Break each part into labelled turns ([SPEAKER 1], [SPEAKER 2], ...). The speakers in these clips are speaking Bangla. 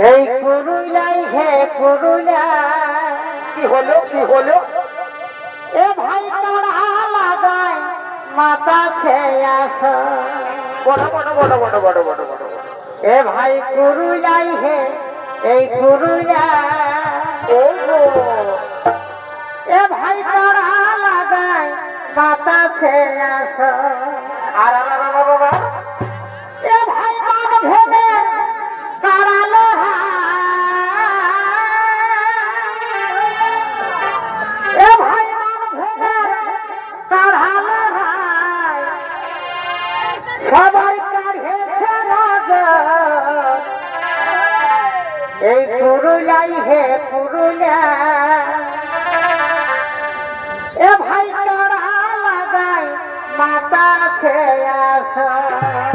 [SPEAKER 1] এই কুরুলাই হে কুরুলা
[SPEAKER 2] কি হলো কি হলো?
[SPEAKER 1] এ ভাই পড়া লাগাই মাথা খেয়ে আস।
[SPEAKER 2] বড় বড় বড় বড় বড় বড় বড়
[SPEAKER 1] এ ভাই কুরুলাই হে এই কুরুলা
[SPEAKER 2] ও
[SPEAKER 1] এ ভাই পড়া লাগাই মাথা খেয়ে আস।
[SPEAKER 2] আর
[SPEAKER 1] বাবা? সবাই কাঢ়েছে রাজা। এই পুরুলাই হে পুরুলা এ ভাই চড়া লাগাই মাতা খেয়ে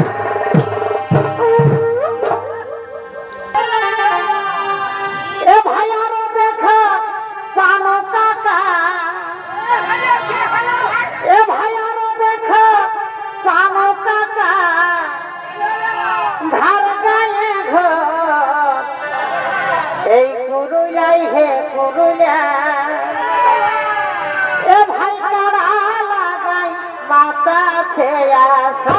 [SPEAKER 1] পুরুলাই হে করুণা এ ভাই তারা লাগাই মাতা আসা।